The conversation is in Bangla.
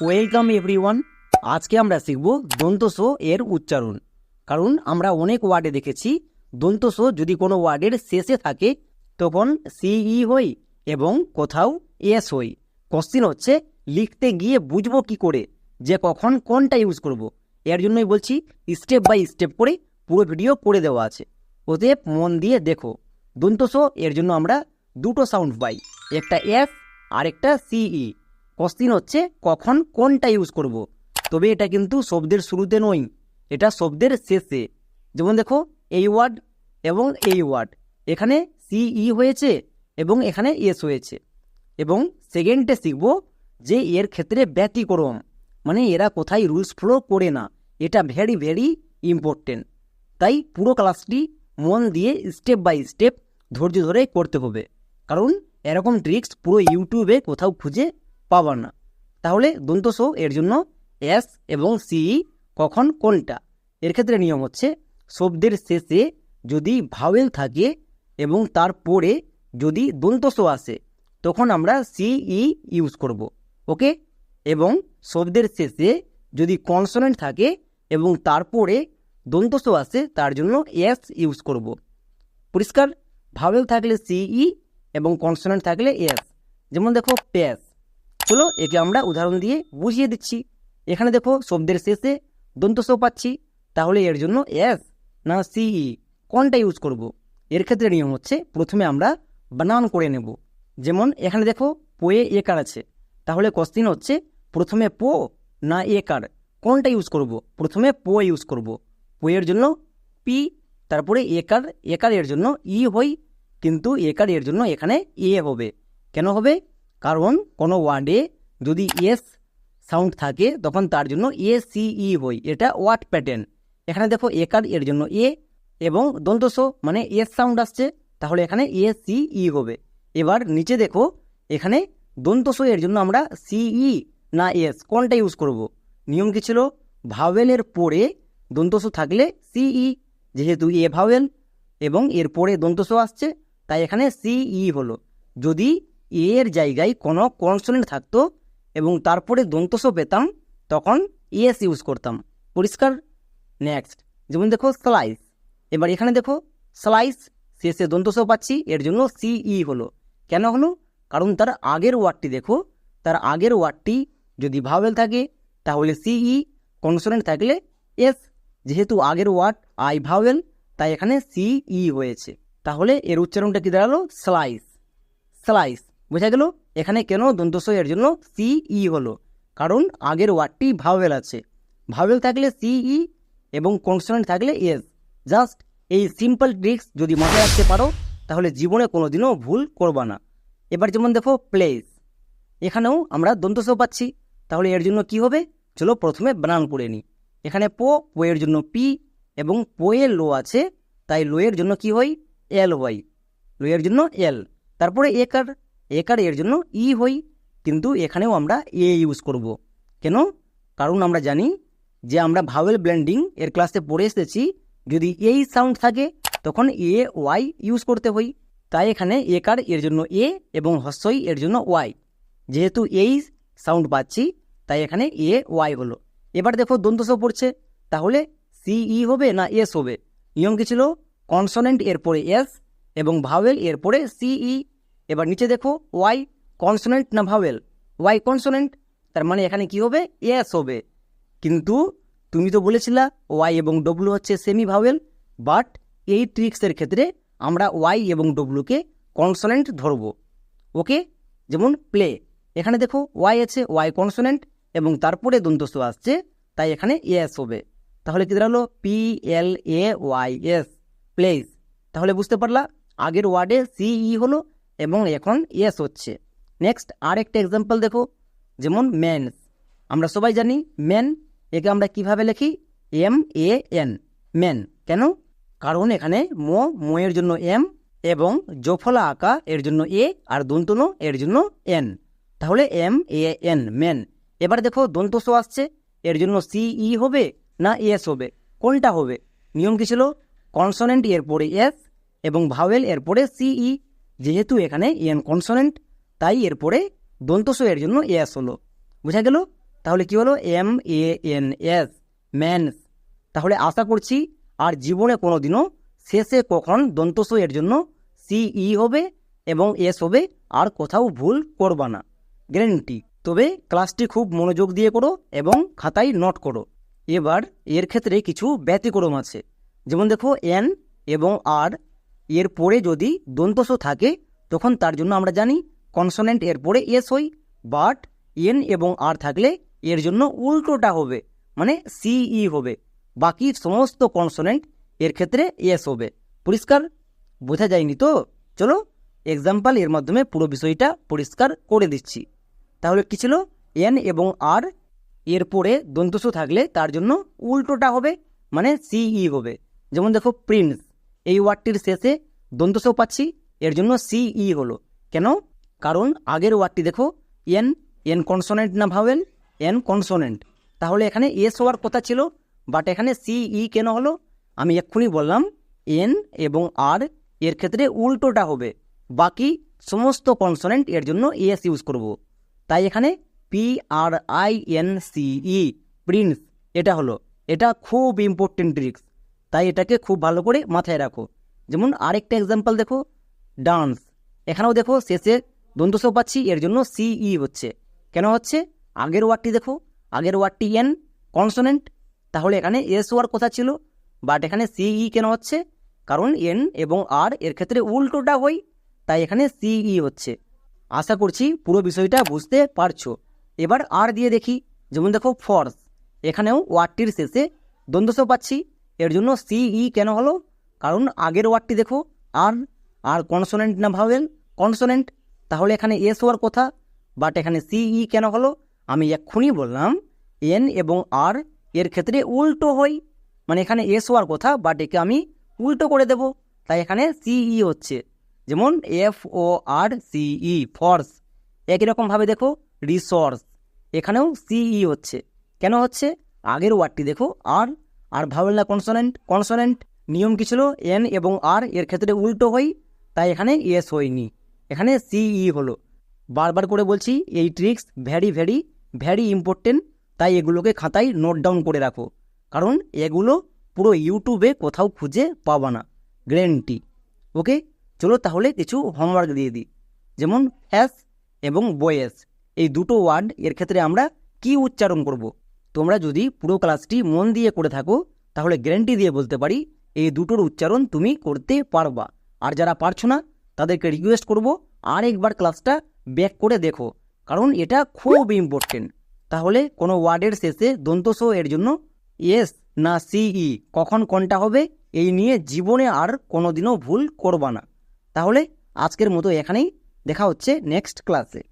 ওয়েলকাম এভরিওয়ান আজকে আমরা শিখব দন্তস এর উচ্চারণ। কারণ আমরা অনেক ওয়ার্ডে দেখেছি দন্তস যদি কোনো ওয়ার্ডের শেষে থাকে, তখন সিই হই এবং কোথাও এস হই। কোশ্চিন হচ্ছে, লিখতে গিয়ে বুঝব কি করে? যে কখন কোনটা ইউজ করব। এর জন্যই বলছি স্টেপ বাই স্টেপ করে পুরো ভিডিও করে দেওয়া আছে। ওতে মন দিয়ে দেখো দন্তস এর জন্য আমরা দুটো সাউন্ড পাই, একটা এস আর একটা সিই। কোশ্চিন হচ্ছে কখন কোনটা ইউজ করব। তবে এটা কিন্তু শব্দের শুরুতে নয়, এটা শব্দের শেষে। যেমন দেখো, এই ওয়ার্ড এবং এই ওয়ার্ড এখানে সিই হয়েছে এবং এখানে এস হয়েছে। এবং সেকেন্ডে শিখব যে এর ক্ষেত্রে ব্যতিক্রম মানে এরা কোথায় রুলস ফলো করে না, এটা ভেরি ভেরি ইম্পর্টেন্ট তাই পুরো ক্লাসটি মন দিয়ে স্টেপ বাই স্টেপ ধৈর্য ধরে করতে হবে। কারণ এরকম ট্রিক্স পুরো ইউটিউবে কোথাও খুঁজে পাবার না। তাহলে দন্তস এর জন্য এস এবং সিই কখন কোনটা? এর ক্ষেত্রে নিয়ম হচ্ছে শব্দের শেষে যদি ভাওয়েল থাকে এবং তারপরে যদি দন্তস আসে, তখন আমরা সিই ইউজ করব, ওকে? এবং শব্দের শেষে যদি কনসোনেন্ট থাকে এবং তারপরে দন্তস আসে, তার জন্য এস ইউজ করব। পরিষ্কার? ভাওয়েল থাকলে সিই এবং কনসোনেন্ট থাকলে এস। যেমন দেখো, প্যাস। চলো, একে আমরা উদাহরণ দিয়ে বুঝিয়ে দিচ্ছি। এখানে দেখো, শব্দের শেষে দন্ত দন্তস পাচ্ছি। তাহলে এর জন্য এস না সিই কোনটা ইউজ করব। এর ক্ষেত্রে নিয়ম হচ্ছে, প্রথমে আমরা বানান করে নেব। যেমন, এখানে দেখো, পোয়ে একার আছে। তাহলে কোশ্চিন হচ্ছে, প্রথমে পো না একার? কোনটা ইউজ করব। প্রথমে পো ইউজ করব। পোয়ের জন্য পি, তারপরে একার। একার এর জন্য ই হই, কিন্তু একার এর জন্য এখানে এ হবে। কেন হবে? কারণ কোনো ওয়ার্ডে যদি এস সাউন্ড থাকে, তখন তার জন্য এ সিই হই এটা ওয়ার্ড প্যাটার্ন এখানে দেখো একার এর জন্য এ এবং দন্তস মানে এস সাউন্ড আসছে, তাহলে এখানে এ সিই হবে। এবার নিচে দেখো, এখানে দন্তস এর জন্য আমরা সিই না এস কোনটা ইউজ করব। নিয়ম কি ছিল? ভাওয়েলের পরে দন্তস থাকলে সিই যেহেতু এ ভাওয়েল এবং এর পরে দন্তস আসছে, তাই এখানে সিই হলো। যদি এ এর জায়গায় কোনো কনসোনেন্ট থাকতো এবং তারপরে দন্তস পেতাম, তখন এস ইউজ করতাম। পরিষ্কার? নেক্সট যেমন দেখো স্লাইস এবার এখানে দেখো স্লাইস শেষে দন্তস পাচ্ছি, এর জন্য সিই হলো। কেন হলো? কারণ তার আগের ওয়ার্ডটি দেখো, তার আগের ওয়ার্ডটি যদি ভাওয়েল থাকে, তাহলে সিই কনসোনেন্ট থাকলে এস যেহেতু আগের ওয়ার্ড আই ভাওয়েল তাই এখানে সিই হয়েছে। তাহলে এর উচ্চারণটা কি দাঁড়াল? স্লাইস স্লাইস বোঝা গেল এখানে কেন দন্তস এর জন্য সিই হলো। কারণ আগের ওয়ার্ডটি ভাওয়েল আছে। ভাওয়েল থাকলে সিই এবং কনসোনেন্ট থাকলে এস। জাস্ট এই সিম্পল ট্রিক্স যদি মাথায় রাখতে পারো, তাহলে জীবনে কোনোদিনও ভুল করবা না। এবার যেমন দেখো, প্লেস। এখানেও আমরা দন্তস পাচ্ছি। তাহলে এর জন্য কি হবে? চলো প্রথমে বানান করে নিই। এখানে পো, পোয়ের জন্য পি এবং পোয়ে লো আছে, তাই লোয়ের জন্য কি হয়? এল হয়। লোয়ের জন্য এল। তারপরে একার একার এর জন্য ই হই, কিন্তু এখানেও আমরা এ ইউজ করব। কেন? কারণ আমরা জানি যে আমরা ভাওয়েল ব্লেন্ডিং এর ক্লাসে পড়ে এসেছি, যদি এই সাউন্ড থাকে, তখন এ ওয়াই ইউজ করতে হই। তাই এখানে একার এর জন্য এ এবং হস্যই এর জন্য ওয়াই যেহেতু এই সাউন্ড পাচ্ছি, তাই এখানে এ ওয়াই হলো। এবার দেখো দন্তস পড়ছে। তাহলে সিই হবে না এস হবে? নিয়ম কি ছিল? কনসোনেন্ট এর পরে এস এবং ভাওয়েল এর পরে সিই এবার নিচে দেখো ওয়াই কনসোনেন্ট না ভাওয়েল ওয়াই কনসোনেন্ট তার মানে এখানে কি হবে? এস হবে। কিন্তু তুমি তো বলেছিলা ওয়াই এবং ডব্লু হচ্ছে সেমি ভাওয়েল বাট এই ট্রিক্সের ক্ষেত্রে আমরা ওয়াই এবং ডব্লুকে কনসোনেন্ট ধরব। ওকে যেমন প্লে এখানে দেখো ওয়াই আছে ওয়াই কনসোনেন্ট এবং তারপরে দন্তস্ব আসছে, তাই এখানে এস হবে। তাহলে কি দাঁড়াল? P L A Y S place তাহলে বুঝতে পারলা, আগের ওয়ার্ডে সিই হলো এবং এখন এস হচ্ছে। নেক্সট আর একটা এক্সাম্পল দেখো, যেমন ম্যানস আমরা সবাই জানি ম্যান একে আমরা কীভাবে লিখি? এম এ এন ম্যান কেন? কারণ এখানে মো মোয়ের জন্য এম এবং জফলা আঁকা এর জন্য এ আর দন্তন এর জন্য এন তাহলে এম এ এন ম্যান এবার দেখো দন্তস আসছে, এর জন্য সিই হবে না এস হবে? কোনটা হবে? নিয়ম কি ছিল? কনসোনেন্ট এর পরে এস এবং ভাওয়েল এর পরে সিই যেহেতু এখানে এন কনসোনেন্ট, তাই এরপরে দন্তস এর জন্য এস হলো। বোঝা গেল? তাহলে কি হলো? M A N S, mans. তাহলে আশা করছি আর জীবনে কোনো দিনও শেষে কখন দন্তস এর জন্য সিই হবে এবং এস হবে আর কোথাও ভুল করবা না। গ্যারেন্টি। তবে ক্লাসটি খুব মনোযোগ দিয়ে করো এবং খাতায় নোট করো। এবার এর ক্ষেত্রে কিছু ব্যতিক্রম আছে। যেমন দেখো, এন এবং আর এর পরে যদি দন্তস থাকে, তখন তার জন্য আমরা জানি কনসোনেন্ট এর পরে এস হই বাট এন এবং আর থাকলে এর জন্য উল্টোটা হবে মানে সিই হবে। বাকি সমস্ত কনসোনেন্ট এর ক্ষেত্রে এস হবে। পরিষ্কার? বোঝা যায়নি তো? চলো এক্সাম্পল এর মাধ্যমে পুরো বিষয়টা পরিষ্কার করে দিচ্ছি। তাহলে কি ছিল? এন এবং আর এর পরে দন্তস থাকলে তার জন্য উল্টোটা হবে মানে সিই হবে। যেমন দেখো প্রিন্স এই ওয়ার্ডটির শেষে দন্তস পাচ্ছি, এর জন্য সিই হলো। কেন? কারণ আগের ওয়ার্ডটি দেখো, এন এন কনসোনেন্ট না ভাবেন এন কনসোনেন্ট। তাহলে এখানে এস হওয়ার কথা ছিল, বাট এখানে সিই কেন হলো? আমি এক্ষুনি বললাম, এন এবং আর এর ক্ষেত্রে উল্টোটা হবে। বাকি সমস্ত কনসোনেন্ট এর জন্য এস ইউজ করব। তাই এখানে P R I N C E prince, এটা হলো। এটা খুব ইম্পর্টেন্ট ট্রিক্স। তাই এটাকে খুব ভালো করে মাথায় রাখো। যেমন আরেকটা এক্সাম্পল দেখো ডান্স এখানেও দেখো শেষে দন্তস পাচ্ছি, এর জন্য সিই হচ্ছে। কেন হচ্ছে? আগের ওয়ার্ডটি দেখো, আগের ওয়ার্ডটি এন কনসোনেন্ট তাহলে এখানে এস ওয়ার কথা ছিল বাট এখানে সিই কেন হচ্ছে? কারণ এন এবং আর এর ক্ষেত্রে উল্টোটা হই, তাই এখানে সিই হচ্ছে। আশা করছি পুরো বিষয়টা বুঝতে পারছ। এবার আর দিয়ে দেখি, যেমন দেখো ফর্স এখানেও ওয়ার্ডটির শেষে দ্বন্দ্বস পাচ্ছি এর জন্য সিই কেন হলো? কারণ আগের ওয়ার্ডটি দেখো, আর আর কনসোনেন্ট না ভাবেন, কনসোনেন্ট, তাহলে এখানে এস হওয়ার কথা বাট এখানে সিই কেন হলো? আমি এক্ষুনি বললাম, এন এবং আর এর ক্ষেত্রে উল্টো হই মানে এখানে এস হওয়ার কথা বাট একে আমি উল্টো করে দেব, তাই এখানে সিই হচ্ছে। যেমন, এফ, ও, আর সিই ফর্স একই রকমভাবে দেখো রিসোর্স এখানেও সিই হচ্ছে। কেন হচ্ছে? আগের ওয়ার্ডটি দেখো, আর আর ভাবেন না কনসোনেন্ট কনসোনেন্ট নিয়ম কি ছিল? এন এবং আর এর ক্ষেত্রে উল্টো হই, তাই এখানে এস হয়নি। এখানে সিই হলো। বারবার করে বলছি, এই tricks very very very important, তাই এগুলোকে খাতায় নোট ডাউন করে রাখো। কারণ এগুলো পুরো ইউটিউবে কোথাও খুঁজে পাবা না। গ্যারেন্টি। ওকে? চলো তাহলে কিছু হোমওয়ার্ক দিয়ে দিই। যেমন ফ্যাস এবং বয়েস। এই দুটো ওয়ার্ড এর ক্ষেত্রে আমরা কি উচ্চারণ করব। তোমরা যদি পুরো ক্লাসটি মন দিয়ে করে থাকো, তাহলে গ্যারেন্টি দিয়ে বলতে পারি, এই দুটোর উচ্চারণ তুমি করতে পারবা। আর যারা পারছ না, তাদেরকে রিকোয়েস্ট করব আর একবার ক্লাসটা ব্যাক করে দেখো, কারণ এটা খুব ইম্পর্টেন্ট তাহলে কোনো ওয়ার্ডের শেষে দন্তস এর জন্য এস না সিই কখন কোনটা হবে, এই নিয়ে জীবনে আর কোনোদিনও ভুল করবা না। তাহলে আজকের মতো এখানেই, দেখা হচ্ছে নেক্সট ক্লাসে